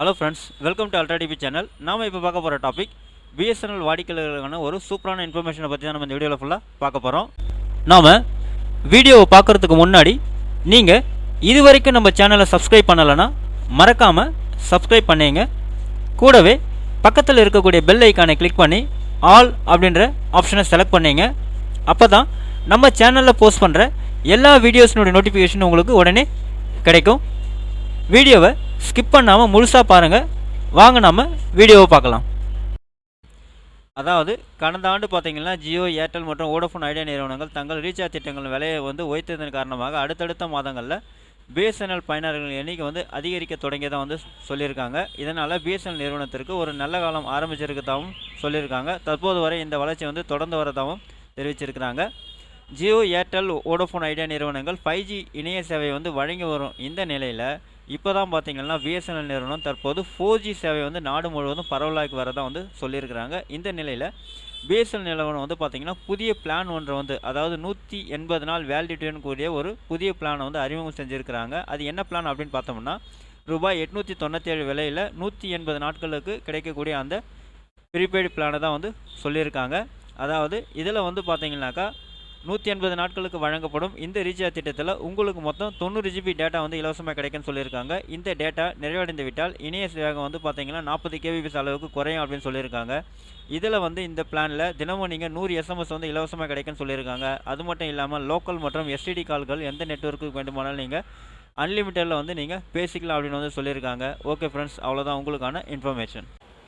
Hello friends welcome to ultra channel நாம் இப்போ பார்க்க போகிற டாபிக் பிஎஸ்என்எல் வாடிக்கையாளர்களுக்கான ஒரு சூப்பரான இன்ஃபர்மேஷனை பற்றி தான் நம்ம இந்த வீடியோவில் ஃபுல்லாக பார்க்க போகிறோம் நாம் வீடியோவை பார்க்குறதுக்கு முன்னாடி நீங்கள் இது வரைக்கும் நம்ம சேனலை சப்ஸ்கிரைப் பண்ணலைன்னா மறக்காமல் சப்ஸ்கிரைப் பண்ணீங்க. கூடவே பக்கத்தில் இருக்கக்கூடிய பெல் ஐக்கானை கிளிக் பண்ணி ஆல் அப்படின்ற ஆப்ஷனை செலக்ட் பண்ணீங்க. அப்போ தான் நம்ம சேனலில் போஸ்ட் பண்ணுற எல்லா வீடியோஸினுடைய நோட்டிஃபிகேஷன் உங்களுக்கு உடனே கிடைக்கும். வீடியோவை ஸ்கிப் பண்ணாமல் முழுசாக பாருங்கள் வாங்க நம்ம வீடியோவை பார்க்கலாம். அதாவது கடந்த ஆண்டு பார்த்தீங்கன்னா ஜியோ ஏர்டெல் மற்றும் வோடஃபோன் ஐடியா நிறுவனங்கள் தங்கள் ரீசார்ஜ் திட்டங்கள் விலையை வந்து உயர்த்ததன் காரணமாக அடுத்தடுத்த மாதங்களில் பிஎஸ்என்எல் பயனர்களின் எண்ணிக்கை வந்து அதிகரிக்க தொடங்கியதாக வந்து சொல்லியிருக்காங்க. இதனால் பிஎஸ்என்எல் நிறுவனத்திற்கு ஒரு நல்ல காலம் ஆரம்பிச்சிருக்கதாகவும் சொல்லியிருக்காங்க. தற்போது வரை இந்த வளர்ச்சி வந்து தொடர்ந்து வரதாகவும் தெரிவிச்சிருக்கிறாங்க. ஜியோ ஏர்டெல் வோடஃபோன் ஐடியா நிறுவனங்கள் ஃபைவ் ஜி இணைய சேவை வந்து வழங்கி வரும் இந்த நிலையில் இப்போ தான் பார்த்தீங்கன்னா பிஎஸ்என்எல் நிறுவனம் தற்போது ஃபோர் ஜி சேவை வந்து நாடு முழுவதும் பரவலாக்கி வரதான் வந்து சொல்லியிருக்கிறாங்க. இந்த நிலையில் பிஎஸ்என்எல் நிறுவனம் வந்து பார்த்திங்கன்னா புதிய பிளான் ஒன்றை வந்து அதாவது நூற்றி எண்பது நாள் வேலிடிட்டின்னு கூடிய ஒரு புதிய பிளானை வந்து அறிமுகம் செஞ்சுருக்கிறாங்க. அது என்ன பிளான் அப்படின்னு பார்த்தோம்னா ரூபாய் எட்நூற்றி தொண்ணூற்றி ஏழு விலையில் நூற்றி எண்பது நாட்களுக்கு கிடைக்கக்கூடிய அந்த ப்ரீபெய்டு பிளானை தான் வந்து சொல்லியிருக்காங்க. அதாவது இதில் வந்து பார்த்தீங்கன்னாக்கா நூற்றி எண்பது நாட்களுக்கு வழங்கப்படும் இந்த ரீசார்ஜ் திட்டத்தில் உங்களுக்கு மொத்தம் தொண்ணூறு ஜிபி டேட்டா வந்து இலவசமாக கிடைக்கும்னு சொல்லியிருக்காங்க. இந்த டேட்டா நிறைவடைந்து விட்டால் இணைய வேகம் வந்து பார்த்தீங்கன்னா நாற்பது கேபிபிஎஸ் அளவுக்கு குறையும் அப்படின்னு சொல்லியிருக்காங்க. இதில் வந்து இந்த பிளானில் தினமும் நீங்கள் நூறு எஸ்எம்எஸ் வந்து இலவசமாக கிடைக்கும்னு சொல்லியிருக்காங்க. அது மட்டும் இல்லாமல் லோக்கல் மற்றும் எஸ்டிடி கால்கள் எந்த நெட்ஒர்க்கு வேண்டுமானாலும் நீங்கள் அன்லிமிட்டடில் வந்து நீங்கள் பேசிக்கலாம் அப்படின்னு வந்து சொல்லியிருக்காங்க. ஓகே ஃப்ரெண்ட்ஸ் அவ்வளோதான் உங்களுக்கான இன்ஃபர்மேஷன்